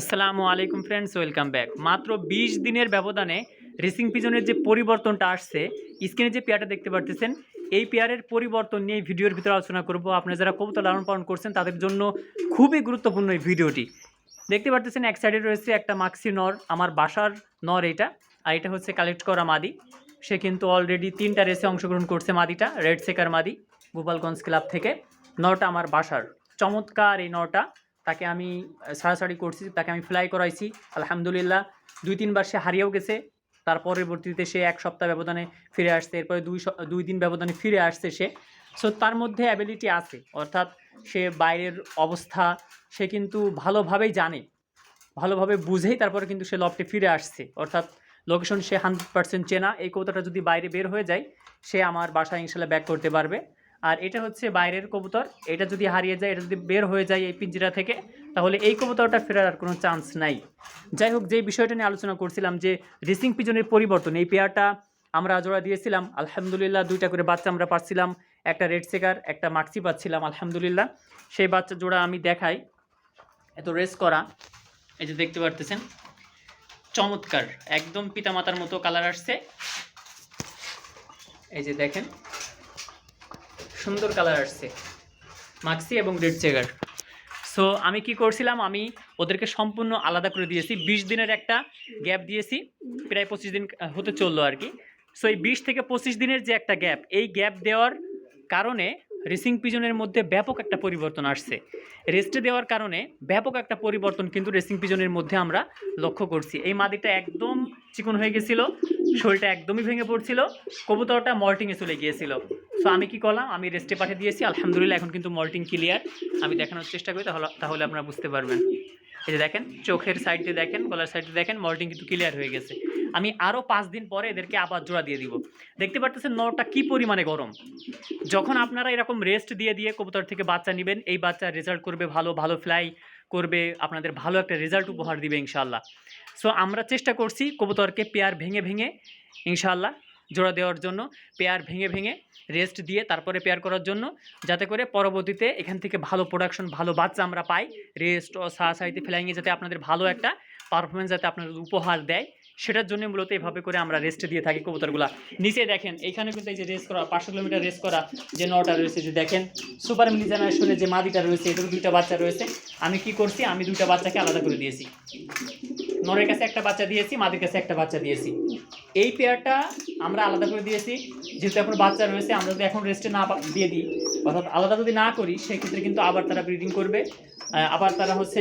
আসসালামু আলাইকুম friends welcome back মাত্র বিশ দিনের ব্যবধানে রেসিং পিজনের যে পরিবর্তনটা আসছে স্ক্রিনে যে পেয়ারটা দেখতে পারতেছেন, এই পেয়ারের পরিবর্তন নিয়ে ভিডিওর ভিতরে আলোচনা করব। আপনারা যারা কবুতর লালন পালন করছেন, তাদের জন্য খুবই গুরুত্বপূর্ণ এই ভিডিওটি। দেখতে পারতেছেন, এক সাইডে রয়েছে একটা মাক্সি নর, আমার বাসার নর এটা, আর এটা হচ্ছে কালেক্ট করা মাদি। সে কিন্তু অলরেডি তিনটা রেসে অংশগ্রহণ করছে মাদিটা রেড সেকার মাদি, গোপালগঞ্জ ক্লাব থেকে। নটা আমার বাসার। চমৎকার এই নটা তাকে আমি ছাড়াছাড়ি করছি, তাকে আমি ফ্লাই করাইছি। আলহামদুলিল্লাহ, দুই তিনবার সে হারিয়েও গেছে। তার পরবর্তীতে সে এক সপ্তাহ ব্যবধানে ফিরে আসছে। এরপরে দুই দুই দিন ব্যবধানে ফিরে আসছে সে। সো তার মধ্যে অ্যাবিলিটি আছে। অর্থাৎ সে বাইরের অবস্থা সে কিন্তু ভালোভাবেই জানে। ভালোভাবে বুঝেই তারপরে কিন্তু সে লফটে ফিরে আসছে। অর্থাৎ লোকেশন সে হান্ড্রেড পার্সেন্ট চেনা। এই কবুতরটা যদি বাইরে বের হয়ে যায়, সে আমার বাসায় ইনশাল্লাহ ব্যাক করতে পারবে। আর এটা হচ্ছে বাইরের কবুতর। এটা যদি হারিয়ে যায়, এটা যদি বের হয়ে যায় এই পিঞ্জিরা থেকে, তাহলে এই কবুতরটা ফেরার আর কোনো চান্স নাই। যাই হোক যে বিষয়টা নিয়ে আলোচনা করছিলাম যে রেসিং পিজনের পরিবর্তন, এই পেয়ারটা আমরা জোড়া দিয়েছিলাম। আলহামদুলিল্লাহ, দুইটা করে বাচ্চা আমরা পাচ্ছিলাম একটা রেড সেকার একটা মাক্সি পাচ্ছিলাম, আলহামদুলিল্লাহ। সেই বাচ্চা জোড়া আমি দেখাই। এত রেস করা, এই যে দেখতে পারতেছেন, চমৎকার। একদম পিতামাতার মতো কালার আসছে। এই যে দেখেন সুন্দর কালার আসছে। মাক্সি এবং রেড চেগার সো আমি কি করছিলাম? আমি ওদেরকে সম্পূর্ণ আলাদা করে দিয়েছি। বিশ দিনের একটা গ্যাপ দিয়েছি। প্রায় পঁচিশ দিন হতে চলল আর কি। সো এই বিশ থেকে পঁচিশ দিনের যে একটা গ্যাপ এই গ্যাপ দেওয়ার কারণে রেসিং পিজনের মধ্যে ব্যাপক একটা পরিবর্তন আসছে। রেস্টে দেওয়ার কারণে ব্যাপক একটা পরিবর্তন কিন্তু রেসিং পিজনের মধ্যে আমরা লক্ষ্য করছি। এই মাদিটা একদম চিকন হয়ে গেছিল, শরীরটা একদমই ভেঙে পড়ছিল, কবুতরটা মল্টিংয়ে চলে গিয়েছিল। সো আমি কি করলাম? আমি রেস্টে পাঠিয়ে দিয়েছি, আলহামদুলিল্লাহ এখন কিন্তু মল্টিং ক্লিয়ার আমি দেখানোর চেষ্টা করি, তাহলে তাহলে আপনারা বুঝতে পারবেন। এই যে দেখেন, চোখের সাইডে দেখেন, গলার সাইডে দেখেন, মল্টিং কিন্তু ক্লিয়ার হয়ে গেছে। আমি আরও পাঁচ দিন পরে এদেরকে আবার জোড়া দিয়ে দিব। দেখতে পারতেছেন নরটা কি পরিমাণে গরম? যখন আপনারা এরকম রেস্ট দিয়ে দিয়ে কবুতর থেকে বাচ্চা নেবেন, এই বাচ্চা রেজাল্ট করবে ভালো ভালো ফ্লাই করবে আপনাদের ভালো একটা রেজাল্ট উপহার দিবে ইনশাল্লাহ সো আমরা চেষ্টা করছি কবুতরকে পেয়ার ভেঙে ভেঙে ইনশাল্লাহ জোড়া দেওয়ার জন্য পেয়ার ভেঙে ভেঙে রেস্ট দিয়ে তারপরে পেয়ার করার জন্য যাতে করে পরবর্তীতে এখান থেকে ভালো প্রোডাকশন ভালো বাচ্চা আমরা পাই। রেস্ট ও সাহায্যে ফ্লাইংয়ে যাতে আপনাদের ভালো একটা পারফরমেন্স যাতে আপনাদের উপহার দেয়। সেটার জন্য মূলত এভাবে করে আমরা রেস্ট দিয়ে থাকি কবুতরগুলা। নিচে দেখেন, এইখানে কিন্তু এই যে রেস করা, পাঁচশো কিলোমিটার রেস করা যে নটা রয়েছে, যে দেখেন সুপার মিলি জেনারেশনের যে মাদিটা রয়েছে, এটারও দুইটা বাচ্চা রয়েছে। আমি কি করছি? আমি দুইটা বাচ্চাকে আলাদা করে দিয়েছি। নরের কাছে একটা বাচ্চা দিয়েছি, মাদির কাছে একটা বাচ্চা দিয়েছি। এই পেয়ারটা আমরা আলাদা করে দিয়েছি। যেহেতু এখন বাচ্চা রয়েছে, আমরা যদি এখন রেস্টে না দিয়ে দিই, অর্থাৎ আলাদা যদি না করি, সেক্ষেত্রে কিন্তু আবার তারা ব্রিডিং করবে আবার তারা হচ্ছে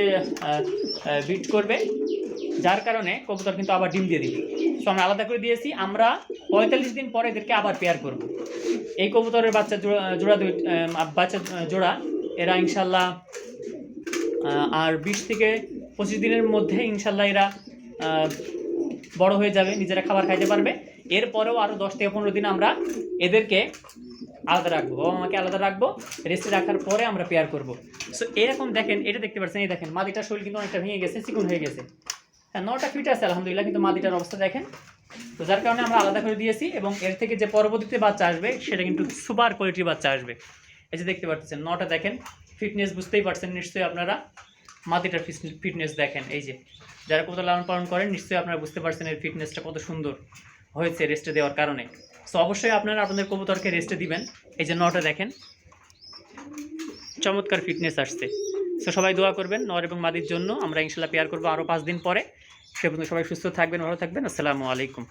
ব্রিড করবে। যার কারণে কবুতর কিন্তু আবার ডিম দিয়ে দিবে। সো আমরা আলাদা করে দিয়েছি, আমরা পঁয়তাল্লিশ দিন পরে এদেরকে আবার পেয়ার করব। এই কবুতরের বাচ্চা জোড়া দুই বাচ্চা জোড়া, এরা ইনশাল্লাহ আর বিশ থেকে পঁচিশ দিনের মধ্যে ইনশাল্লাহ এরা বড় হয়ে যাবে, নিজেরা খাবার খাইতে পারবে। এরপরেও আরও দশ থেকে পনেরো দিন আমরা এদেরকে আলাদা রাখব, বাবা মাকে আলাদা রাখব রেস্টে রাখার পরে আমরা পেয়ার করব। সো এরকম দেখেন, এটা দেখতে পাচ্ছেন, এই দেখেন মাদিটার শরীর কিন্তু অনেকটা ভেঙে গেছে, চিকুন হয়ে গেছে। হ্যাঁ নটা ফিট আছে, আলহামদুলিল্লাহ, কিন্তু মাদিটার অবস্থা দেখেন। তো যার কারণে আমরা আলাদা করে দিয়েছি এবং এর থেকে যে পরবর্তীতে বাচ্চা আসবে, সেটা কিন্তু সুপার কোয়ালিটির বাচ্চা আসবে। এই যে দেখতে পাচ্ছেন, নটা দেখেন ফিটনেস বুঝতেই পারছেন নিশ্চয়ই আপনারা মাটিটার ফিটনেস দেখেন, এই যে। যারা কোথাও লালন পালন করেন, নিশ্চয়ই আপনারা বুঝতে পারছেন এর ফিটনেসটা কত সুন্দর হয়েছে রেস্টে দেওয়ার কারণে। সো অবশ্যই আপনারা আপনাদের কবুতরকে রেস্টে দিবেন। এই যে নটা দেখেন, চমৎকার ফিটনেস আসছে। সো সবাই দোয়া করবেন নর এবং মাদির জন্য। আমরা ইনশাল্লাহ পেয়ার করব আরও পাঁচ দিন পরে। সে সবাই সুস্থ থাকবেন, ভালো থাকবেন। আসসালামু আলাইকুম।